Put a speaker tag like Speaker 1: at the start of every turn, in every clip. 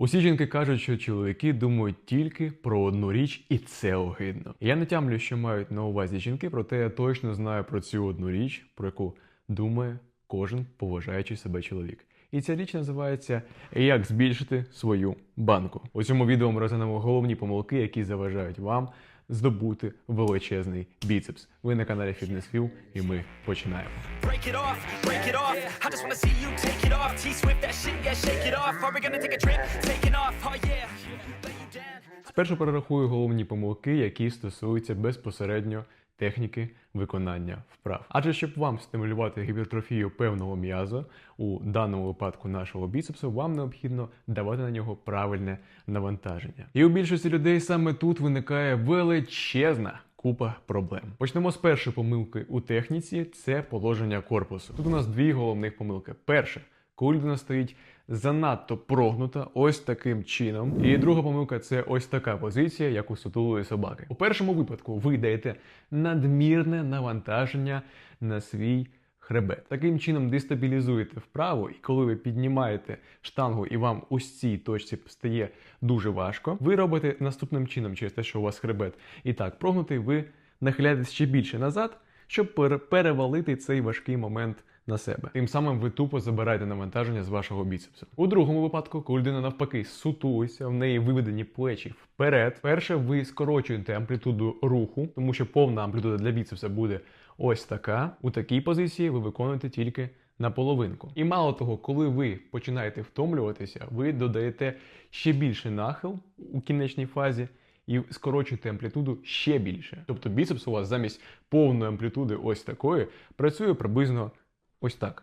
Speaker 1: Усі жінки кажуть, що чоловіки думають тільки про одну річ, і це огидно. Я не тямлю, що мають на увазі жінки, проте я точно знаю про цю одну річ, про яку думає кожен поважаючий себе чоловік. І ця річ називається Як збільшити свою банку. У цьому відео ми розглянемо головні помилки, які заважають вам здобути величезний біцепс. Ви на каналі FitnessFuel і ми починаємо.
Speaker 2: oh.
Speaker 1: Спершу перерахую головні помилки, які стосуються безпосередньо техніки виконання вправ. Адже щоб вам стимулювати гіпертрофію певного м'яза, у даному випадку нашого біцепсу, вам необхідно давати на нього правильне навантаження. І у більшості людей саме тут виникає величезна. Купа проблем. Почнемо з першої помилки у техніці це положення корпусу. Тут у нас дві головних помилки. Перше, коли людина стоїть занадто прогнута, ось таким чином. І друга помилка це ось така позиція, як у сутулої собаки. У першому випадку ви даєте надмірне навантаження на свій хребет. Таким чином дестабілізуєте вправу, і коли ви піднімаєте штангу і вам у цій точці стає дуже важко, ви робите наступним чином через те, що у вас хребет і так прогнутий, ви нахиляєтесь ще більше назад, щоб пере- перевалити цей важкий момент на себе. Тим самим ви тупо забираєте навантаження з вашого біцепсу. У другому випадку, коли людина навпаки сутулиться, в неї виведені плечі вперед. Перше, ви скорочуєте амплітуду руху, тому що повна амплітуда для біцепса буде ось така. У такій позиції ви виконуєте тільки на половинку. І мало того, коли ви починаєте втомлюватися, ви додаєте ще більше нахил у кінечній фазі. І скорочуєте амплітуду ще більше. Тобто біцепс у вас замість повної амплітуди ось такої працює приблизно ось так.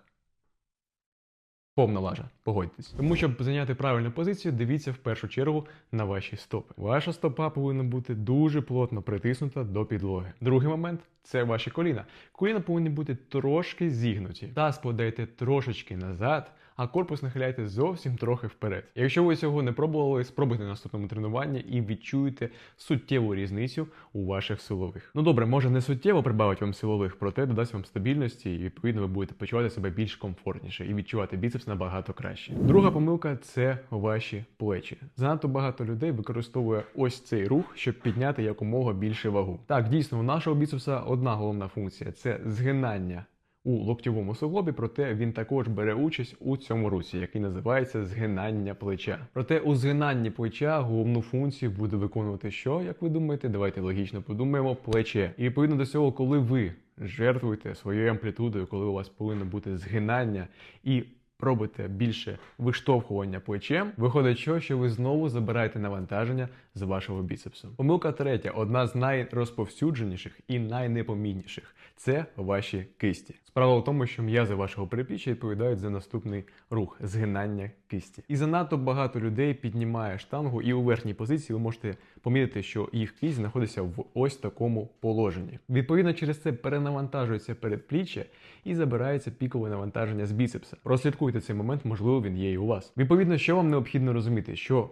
Speaker 1: Повна лажа, погодьтесь. Тому, щоб зайняти правильну позицію, дивіться в першу чергу на ваші стопи. Ваша стопа повинна бути дуже плотно притиснута до підлоги. Другий момент це ваші коліна. Коліна повинні бути трошки зігнуті. Таз подайте трошечки назад, а корпус нахиляйте зовсім трохи вперед. Якщо ви цього не пробували, спробуйте на наступному тренуванні і відчуєте суттєву різницю у ваших силових. Ну добре, може не суттєво прибавить вам силових, проте додасть вам стабільності, і відповідно ви будете почувати себе більш комфортніше і відчувати біцепс набагато краще. Друга помилка це ваші плечі. Занадто багато людей використовує ось цей рух, щоб підняти якомога більше вагу. Так, дійсно, у нашого біцепса одна головна функція це згинання у локтєвому суглобі, проте він також бере участь у цьому русі, який називається згинання плеча. Проте у згинанні плеча головну функцію буде виконувати що, як ви думаєте? Давайте логічно подумаємо, плече. І відповідно до цього, коли ви жертвуєте своєю амплітудою, коли у вас повинно бути згинання і робите більше виштовхування плечем, виходить, що, що ви знову забираєте навантаження з вашого біцепсу. Помилка третя, одна з найрозповсюдженіших і найнепомітніших це ваші кисті. Справа в тому, що м'язи вашого передпліччя відповідають за наступний рух згинання кисті. І занадто багато людей піднімає штангу, і у верхній позиції ви можете помітити, що їх кість знаходиться в ось такому положенні. Відповідно, через це перенавантажується передпліччя і забирається пікове навантаження з біцепса. Прослідкуйте цей момент, можливо, він є і у вас. Відповідно, що вам необхідно розуміти, що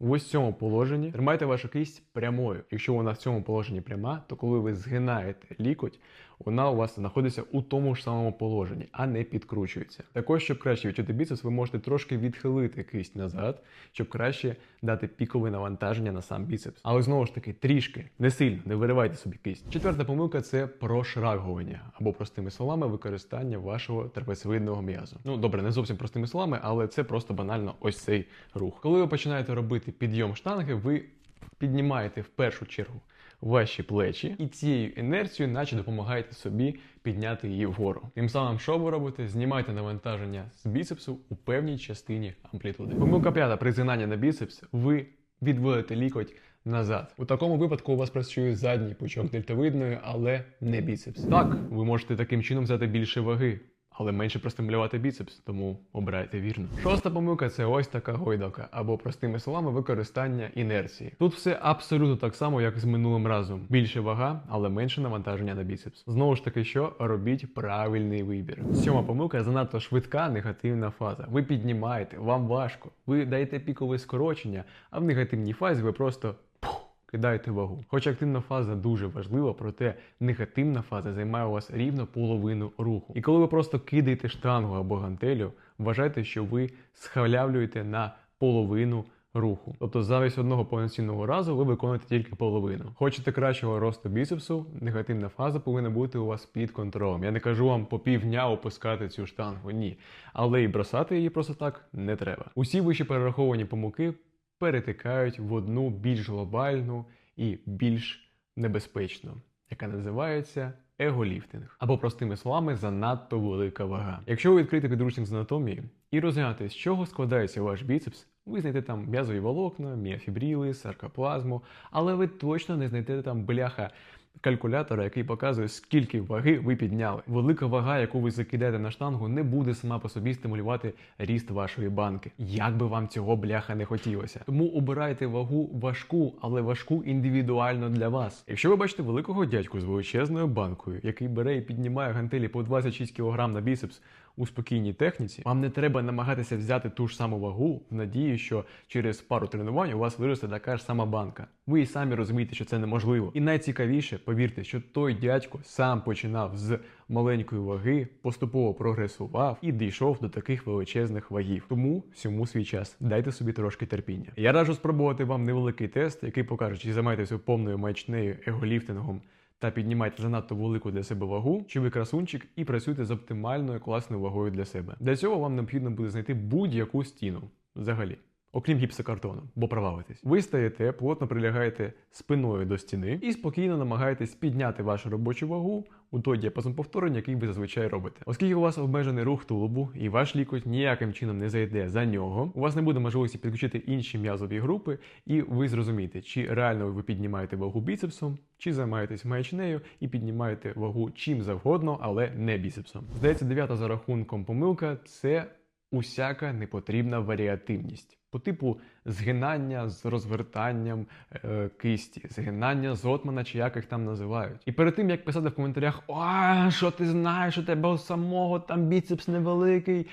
Speaker 1: в ось цьому положенні тримайте вашу кисть прямою. Якщо вона в цьому положенні пряма, то коли ви згинаєте лікоть, вона у вас знаходиться у тому ж самому положенні, а не підкручується. Також, щоб краще відчути біцепс, ви можете трошки відхилити кисть назад, щоб краще дати пікове навантаження на сам біцепс. Але знову ж таки, трішки, не сильно, не виривайте собі кисть. Четверта помилка це прошрагування, або простими словами, використання вашого трапецевидного м'язу. Ну добре, не зовсім простими словами, але це просто банально ось цей рух. Коли ви починаєте робити підйом штанги, ви піднімаєте в першу чергу ваші плечі і цією інерцією, наче допомагаєте собі підняти її вгору. Тим самим, що ви робите, знімайте навантаження з біцепсу у певній частині амплітуди. Помилка п'ята при згинанні на біцепс ви відводите лікоть назад. У такому випадку у вас працює задній пучок дельтовидної, але не біцепс. Так, ви можете таким чином взяти більше ваги. Але менше простимулювати біцепс, тому обирайте вірно. Шоста помилка це ось така гойдалка, або простими словами, використання інерції. Тут все абсолютно так само, як з минулим разом. Більше вага, але менше навантаження на біцепс. Знову ж таки, що робіть правильний вибір. Сьома помилка занадто швидка негативна фаза. Ви піднімаєте, вам важко, ви даєте пікове скорочення, а в негативній фазі ви просто. Пух, Кидаєте вагу. Хоч активна фаза дуже важлива, проте негативна фаза займає у вас рівно половину руху. І коли ви просто кидаєте штангу або гантелю, вважайте, що ви схалявлюєте на половину руху. Тобто замість одного повноцінного разу ви виконуєте тільки половину. Хочете кращого росту біцепсу, негативна фаза повинна бути у вас під контролем. Я не кажу вам по півдня опускати цю штангу, ні. Але і бросати її просто так не треба. Усі вище перераховані помилки перетикають в одну більш глобальну і більш небезпечну, яка називається еголіфтинг. Або простими словами, занадто велика вага. Якщо ви відкрите підручник з анатомії і розглянути, з чого складається ваш біцепс, ви знайдете там м'язові волокна, міофібріли, саркоплазму, але ви точно не знайдете там бляха калькулятора, який показує, скільки ваги ви підняли. Велика вага, яку ви закидаєте на штангу, не буде сама по собі стимулювати ріст вашої банки. Як би вам цього бляха не хотілося. Тому обирайте вагу важку, але важку індивідуально для вас. Якщо ви бачите великого дядьку з величезною банкою, який бере і піднімає гантелі по 26 кг на біцепс у спокійній техніці, вам не треба намагатися взяти ту ж саму вагу в надії, що через пару тренувань у вас виросте така ж сама банка. Ви і самі розумієте, що це неможливо. І найцікавіше, повірте, що той дядько сам починав з маленької ваги, поступово прогресував і дійшов до таких величезних вагів. Тому всьому свій час дайте собі трошки терпіння. Я раджу спробувати вам невеликий тест, який покаже, чи займаєтеся повною маячнею еголіфтингом та піднімайте занадто велику для себе вагу, чи ви красунчик і працюєте з оптимальною класною вагою для себе. Для цього вам необхідно буде знайти будь-яку стіну взагалі. Окрім гіпсокартону, бо провалитесь. Ви стаєте, плотно прилягаєте спиною до стіни і спокійно намагаєтесь підняти вашу робочу вагу у той діапазон повторень, який ви зазвичай робите. Оскільки у вас обмежений рух тулубу і ваш лікоть ніяким чином не зайде за нього, у вас не буде можливості підключити інші м'язові групи, і ви зрозумієте, чи реально ви піднімаєте вагу біцепсом, чи займаєтесь маячнею і піднімаєте вагу чим завгодно, але не біцепсом. Здається, дев'ята за рахунком помилка це усяка непотрібна варіативність. По типу згинання з розвертанням е, кисті, згинання з отмана, чи як їх там називають. І перед тим як писати в коментарях, а що ти знаєш, у тебе у самого там біцепс невеликий,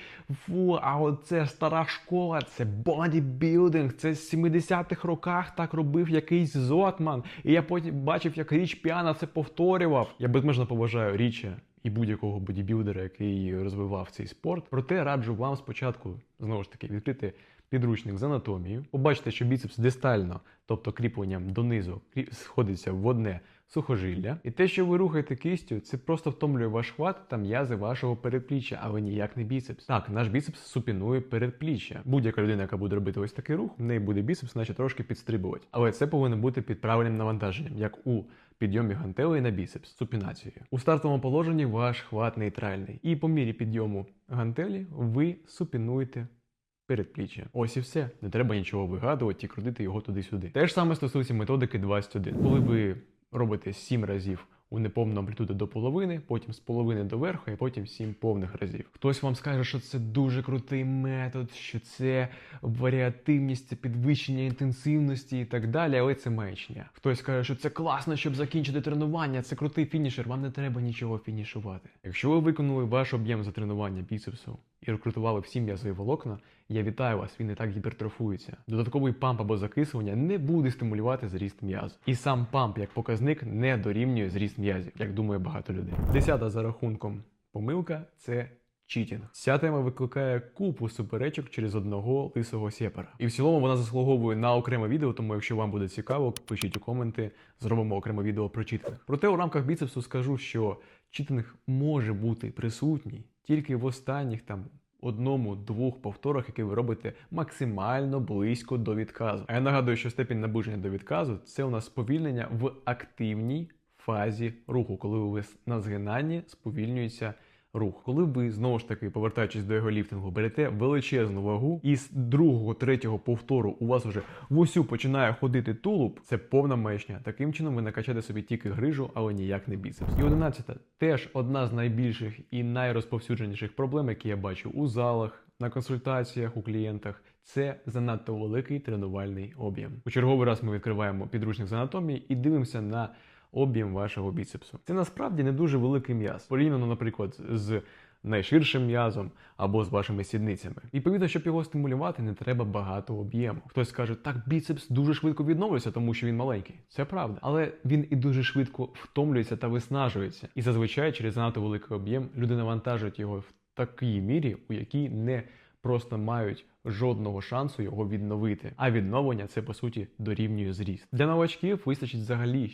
Speaker 1: фу, а оце стара школа, це бодібілдинг, це з 70-х роках так робив якийсь зотман. І я потім бачив, як річ піана це повторював. Я безмежно поважаю річа і будь-якого бодібілдера, який розвивав цей спорт. Проте раджу вам спочатку знову ж таки відкрити підручник з анатомією, побачите, що біцепс дистально, тобто кріпленням донизу, сходиться в одне сухожилля. І те, що ви рухаєте кистю, це просто втомлює ваш хват та м'язи вашого передпліччя, але ніяк не біцепс. Так, наш біцепс супінує передпліччя. Будь-яка людина, яка буде робити ось такий рух, в неї буде біцепс, наче трошки підстрибувати. Але це повинно бути під правильним навантаженням, як у підйомі гантелей на біцепс супінацією. У стартовому положенні ваш хват нейтральний. І по мірі підйому гантелі ви супінуєте передпліччя. Ось і все. Не треба нічого вигадувати і крутити його туди-сюди. Те ж саме стосується методики 21. Коли ви робите 7 разів у неповну амплітуду до половини, потім з половини до верху, і потім 7 повних разів. Хтось вам скаже, що це дуже крутий метод, що це варіативність, це підвищення інтенсивності і так далі, але це маячня. Хтось каже, що це класно, щоб закінчити тренування, це крутий фінішер, вам не треба нічого фінішувати. Якщо ви виконали ваш об'єм за тренування біцепсу і рекрутували всі м'язові волокна, я вітаю вас, він і так гіпертрофується. Додатковий памп або закислення не буде стимулювати зріст м'язу. І сам памп як показник не дорівнює зріст м'язів, як думає багато людей. Десята за рахунком помилка це читінг. Ця тема викликає купу суперечок через одного лисого сєпара. І в цілому вона заслуговує на окреме відео, тому якщо вам буде цікаво, пишіть у коменти, зробимо окреме відео про читинг. Проте у рамках біцепсу скажу, що читинг може бути присутній тільки в останніх там одному-двох повторах, які ви робите максимально близько до відказу. А я нагадую, що степінь наближення до відказу це у нас сповільнення в активній фазі руху, коли у вас на згинанні сповільнюється рух. Коли ви знову ж таки, повертаючись до його ліфтингу, берете величезну вагу, і з другого, третього повтору у вас вже в усю починає ходити тулуб, це повна мешня. Таким чином ви накачаєте собі тільки грижу, але ніяк не біцепс. І одинадцята теж одна з найбільших і найрозповсюдженіших проблем, які я бачу у залах, на консультаціях у клієнтах. Це занадто великий тренувальний об'єм. У черговий раз ми відкриваємо підручник з анатомії і дивимося на об'єм вашого біцепсу. Це насправді не дуже великий м'яз, порівняно, наприклад, з найширшим м'язом або з вашими сідницями. Відповідно, щоб його стимулювати, не треба багато об'єму. Хтось скаже, так біцепс дуже швидко відновлюється, тому що він маленький. Це правда, але він і дуже швидко втомлюється та виснажується. І зазвичай через занадто великий об'єм люди навантажують його в такій мірі, у якій не просто мають жодного шансу його відновити. А відновлення це по суті дорівнює зріст. Для новачків вистачить взагалі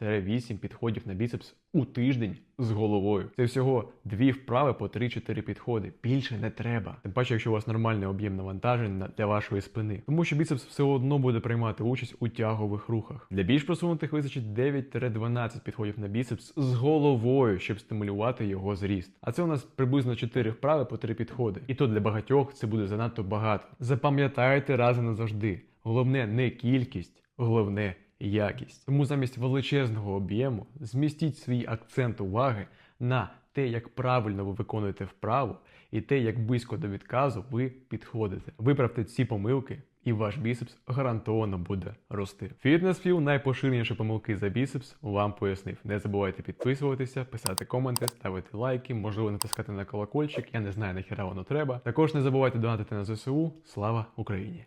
Speaker 1: 6-8 підходів на біцепс у тиждень з головою. Це всього дві вправи по 3-4 підходи. Більше не треба. Тим паче, якщо у вас нормальний об'єм навантажень для вашої спини, тому що біцепс все одно буде приймати участь у тягових рухах. Для більш просунутих вистачить 9-12 підходів на біцепс з головою, щоб стимулювати його зріст. А це у нас приблизно 4 вправи по 3 підходи. І то для багатьох це буде занадто багато. Запам'ятайте раз і назавжди. Головне не кількість, головне якість. Тому замість величезного об'єму змістіть свій акцент уваги на те, як правильно ви виконуєте вправу, і те, як близько до відказу ви підходите. Виправте ці помилки, і ваш біцепс гарантовано буде рости. Фітнес-філ найпоширеніші помилки за біцепс вам пояснив. Не забувайте підписуватися, писати коменти, ставити лайки, можливо, натискати на колокольчик. Я не знаю, нахіра воно треба. Також не забувайте донатити на ЗСУ. Слава Україні!